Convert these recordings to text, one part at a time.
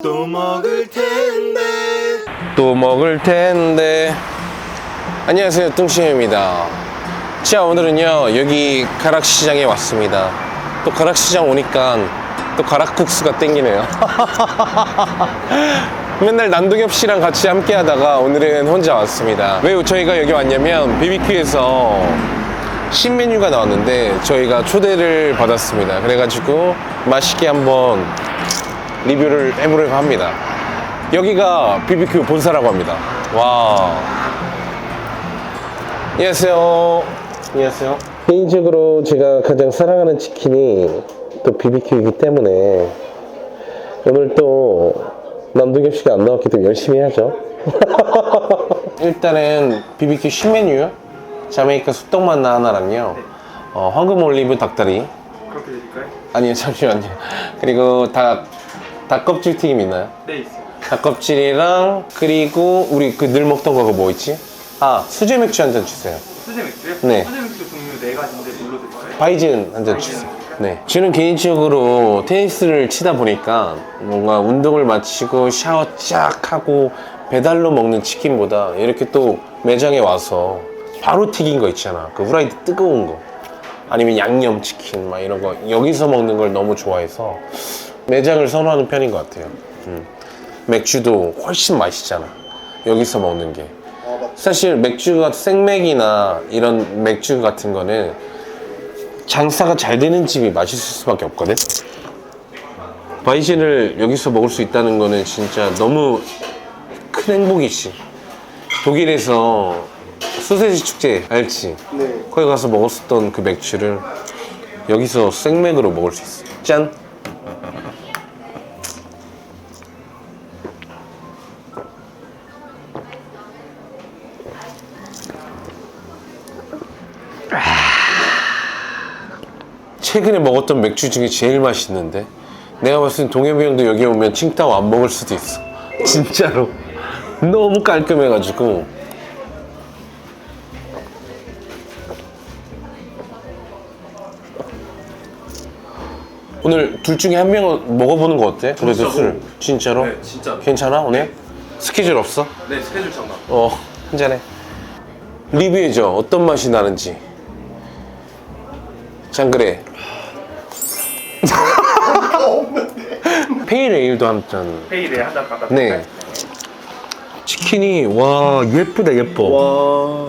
또 먹을 텐데. 또 먹을 텐데. 안녕하세요 뚱심입니다. 자 오늘은요 여기 가락시장에 왔습니다. 또 가락시장 오니까 또 가락국수가 땡기네요. 맨날 남동엽 씨랑 같이 함께 하다가 오늘은 혼자 왔습니다. 왜 저희가 여기 왔냐면 BBQ에서 신메뉴가 나왔는데 저희가 초대를 받았습니다. 그래가지고 맛있게 한번 리뷰를 해보려고 합니다 여기가 BBQ 본사라고 합니다. 와. 안녕하세요. 안녕하세요. 개인적으로 제가 가장 사랑하는 치킨이 또 BBQ이기 때문에 오늘 또 남동엽 씨가 안 나왔기 때문에 열심히 하죠. 일단은 BBQ 신메뉴 자메이카 쑥떡만나 하나랑요. 어, 황금 올리브 닭다리. 그렇게 드릴까요? 아니요, 잠시만요. 그리고 닭, 닭껍질 튀김 있나요? 네 있어요 닭껍질이랑 그리고 우리 그 늘 먹던 거 그거 뭐 있지? 아 수제 맥주 한 잔 주세요. 수제 맥주요? 네. 수제 맥주 종류 네 가지인데 뭘로 드릴까요? 바이진 한 잔 주세요. 네. 저는 개인적으로 테니스를 치다 보니까 뭔가 운동을 마치고 샤워 쫙 하고 배달로 먹는 치킨보다 이렇게 또 매장에 와서 바로 튀긴 거 있잖아. 그 후라이드 뜨거운 거. 아니면 양념 치킨 막 이런 거 여기서 먹는 걸 너무 좋아해서 매장을 선호하는 편인 것 같아요. 음. 맥주도 훨씬 맛있잖아. 여기서 먹는 게. 사실 맥주가 생맥이나 이런 맥주 같은 거는 장사가 잘 되는 집이 맛있을 수밖에 없거든. 바이진을 여기서 먹을 수 있다는 거는 진짜 너무 큰 행복이지. 독일에서 소세지 축제 알지? 네 거기 가서 먹었었던 그 맥주를 여기서 생맥으로 먹을 수 있어. 짠. 최근에 먹었던 맥주 중에 제일 맛있는데 내가 봤을 땐 동엽이 형도 여기 오면 칭따오 안 먹을 수도 있어 진짜로 너무 깔끔해가지고 오늘 둘 중에 한 명은 먹어보는 거 어때? 그래도 술. 진짜로? 네, 진짜. 괜찮아 오늘? 스케줄 없어? 네 스케줄 장난 어 한잔해 리뷰해줘 어떤 맛이 나는지 짠 그래. 페일 에일도 한 잔. 페이를 한잔 갖다 네. 치킨이 와 예쁘다 예뻐. 와.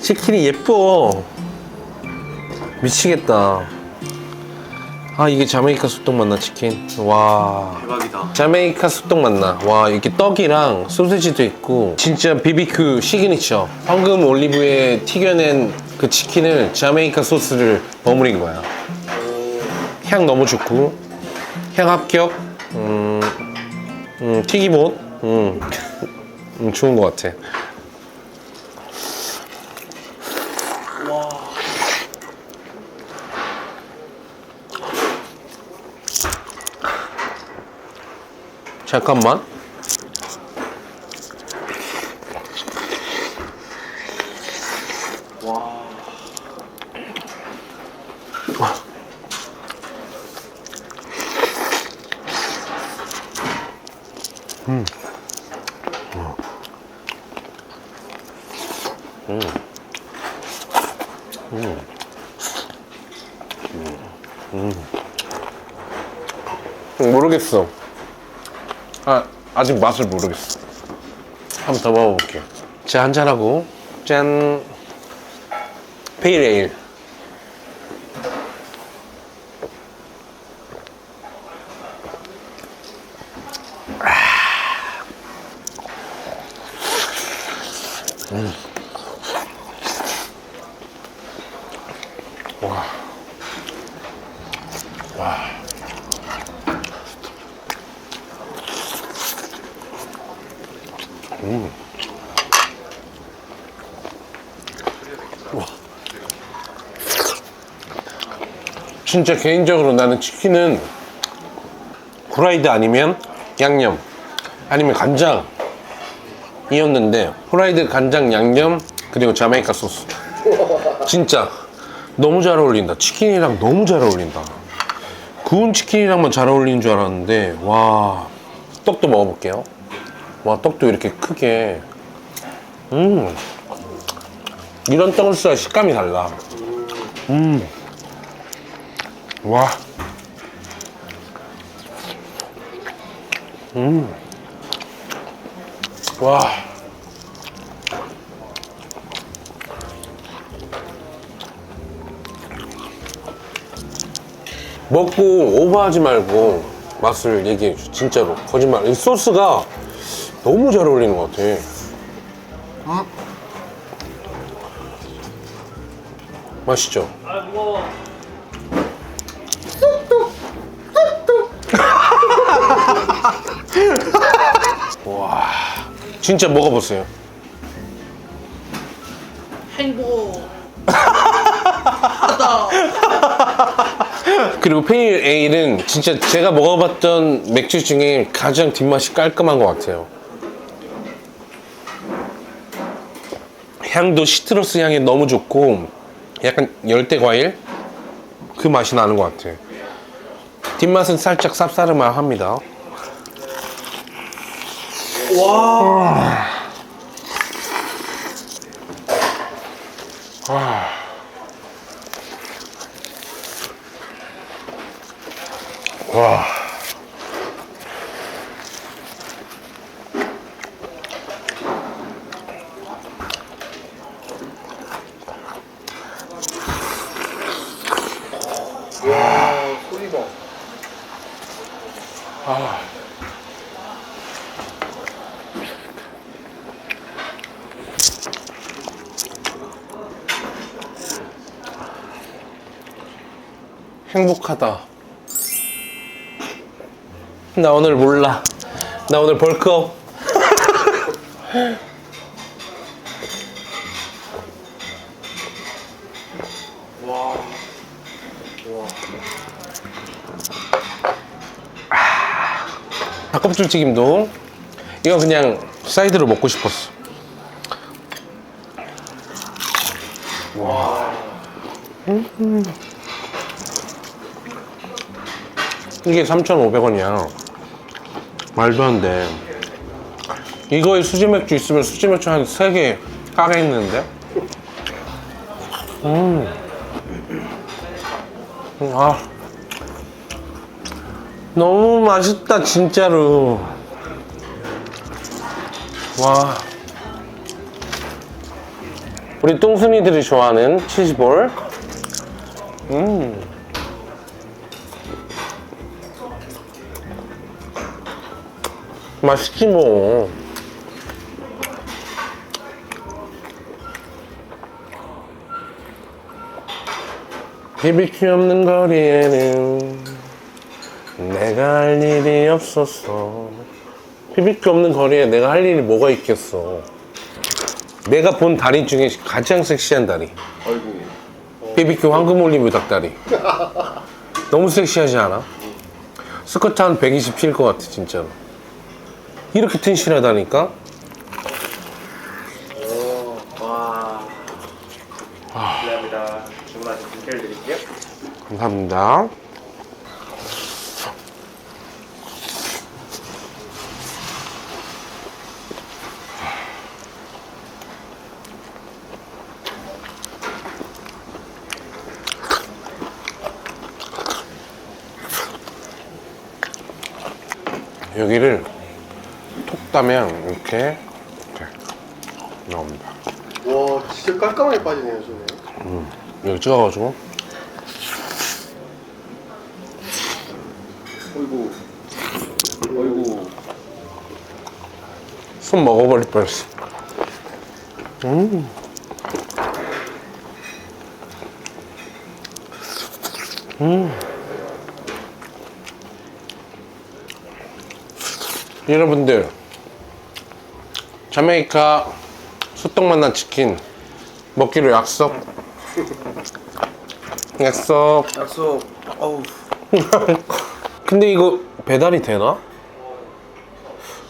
치킨이 예뻐. 미치겠다. 아 이게 자메이카 쑥떡 맛나 치킨? 와. 대박이다. 자메이카 쑥떡 맛나. 와, 이렇게 떡이랑 소세지도 있고, 진짜 BBQ 시그니처. 황금 올리브에 튀겨낸 그 치킨을 자메이카 소스를 버무린 거야. 향 너무 좋고, 향 합격. 음, 음 튀기봇. 음, 음, 좋은 것 같아. 잠깐만. 음, 모르겠어. 아, 아직 맛을 모르겠어. 한번 더 먹어볼게요. 자, 한잔하고. 짠. 페이레일. 진짜 개인적으로 나는 치킨은 후라이드 아니면 양념 아니면 간장 이었는데 후라이드 간장 양념 그리고 자메이카 소스 진짜 너무 잘 어울린다 치킨이랑 너무 잘 어울린다 구운 치킨이랑만 잘 어울리는 줄 알았는데 와 떡도 먹어볼게요. 와, 떡도 이렇게 크게. 음. 이런 떡을 써야 식감이 달라. 음. 와. 음. 와. 먹고 오버하지 말고 맛을 얘기해 줘. 진짜로. 거짓말. 이 소스가 너무 잘 어울리는 것 같아. 맛있죠? 아 무거워. 진짜 먹어보세요. 행복. 그리고 페일 에일은 진짜 제가 먹어봤던 맥주 중에 가장 뒷맛이 깔끔한 것 같아요. 향도 시트러스 향이 너무 좋고 약간 열대 과일 그 맛이 나는 것 같아요. 뒷맛은 살짝 쌉싸름합니다. 와. 와 소리 봐. 행복하다. 나 오늘 몰라. 나 오늘 벌크업. 와. 닭껍질 튀김도 이거 그냥 사이드로 먹고 싶었어. 이게 3,500원이야. 말도 안 돼. 이거에 수제 맥주 있으면 수제 맥주 한 3개 까겠는데? 음. 음, 아. 너무 맛있다, 진짜로. 와. 우리 똥순이들이 좋아하는 치즈볼. 음. 맛있지 뭐. 비비큐 없는 거리에는 내가 할 일이 없었어. 비비큐 없는 거리에 내가 할 일이 뭐가 있겠어. 내가 본 다리 중에 가장 섹시한 다리. 아이고. BBQ 황금 올리브 닭다리. 너무 섹시하지 않아? 스커트 한 120필것 같아, 진짜로. 이렇게 튼실하다니까? 오. 와. 감사합니다. 주문하신 분께 드릴게요. 감사합니다. 여기를 톡 따면 이렇게 이렇게 나옵니다. 와 진짜 깔끔하게 빠지네요 손에. 여기 찍어가지고 어이구. 어이구. 손 먹어버릴 뻔했어. 음. 음. 여러분들, 자메이카 소떡 만난 치킨 먹기로 약속. 약속. 약속. 어우. 근데 이거 배달이 되나?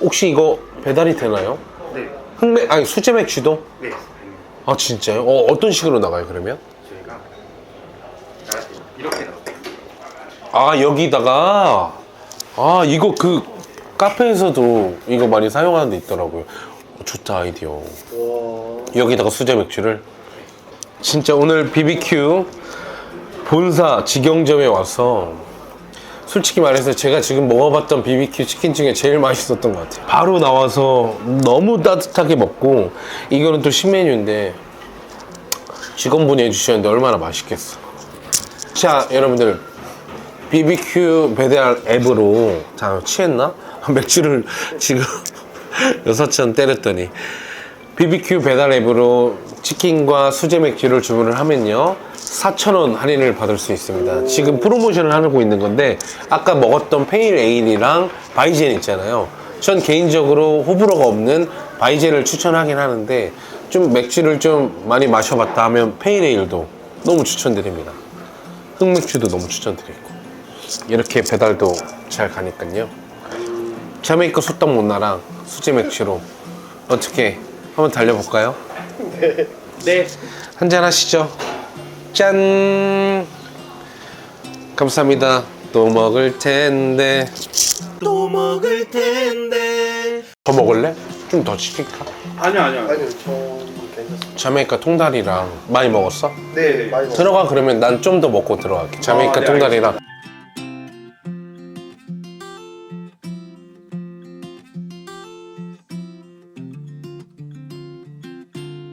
혹시 이거 배달이 되나요? 네. 흑맥 아니 수제 맥주도? 네. 아 진짜요? 어, 어떤 식으로 나가요 그러면? 저희가 자, 이렇게 나왔어요. 아 여기다가 아 이거 그 카페에서도 이거 많이 사용하는 데 있더라고요. 어, 좋다 아이디어. 와. 여기다가 수제 맥주를 진짜 오늘 BBQ 본사 직영점에 와서 솔직히 말해서 제가 지금 먹어봤던 BBQ 치킨 중에 제일 맛있었던 것 같아요. 바로 나와서 너무 따뜻하게 먹고 이거는 또 신메뉴인데 직원분이 해주셨는데 얼마나 맛있겠어. 자 여러분들 BBQ 배달 앱으로 자 취했나? 맥주를 지금 6잔 때렸더니. BBQ 배달 앱으로 치킨과 수제 맥주를 주문을 하면요 4,000원 할인을 받을 수 있습니다. 지금 프로모션을 하고 있는 건데 아까 먹었던 페일 에일이랑 바이젠 있잖아요. 전 개인적으로 호불호가 없는 바이젠을 추천하긴 하는데 좀 맥주를 좀 많이 마셔봤다 하면 페일 에일도 너무 추천드립니다. 흑맥주도 너무 추천드리고. 이렇게 배달도 잘 가니까요. 자메이카 소떡 못나랑 수제 맥주로 어떻게 한번 달려볼까요? 네. 한잔 하시죠. 짠. 감사합니다. 또 먹을 텐데. 또 먹을 텐데. 더 먹을래? 좀 더 시킬까? 아니요, 아니요. 아니요, 저 괜찮습니다. 자메이카 통다리랑 많이 먹었어? 네, 많이 먹었어요. 들어가 그러면 난 좀 더 먹고 들어갈게. 자메이카 아, 네, 통다리랑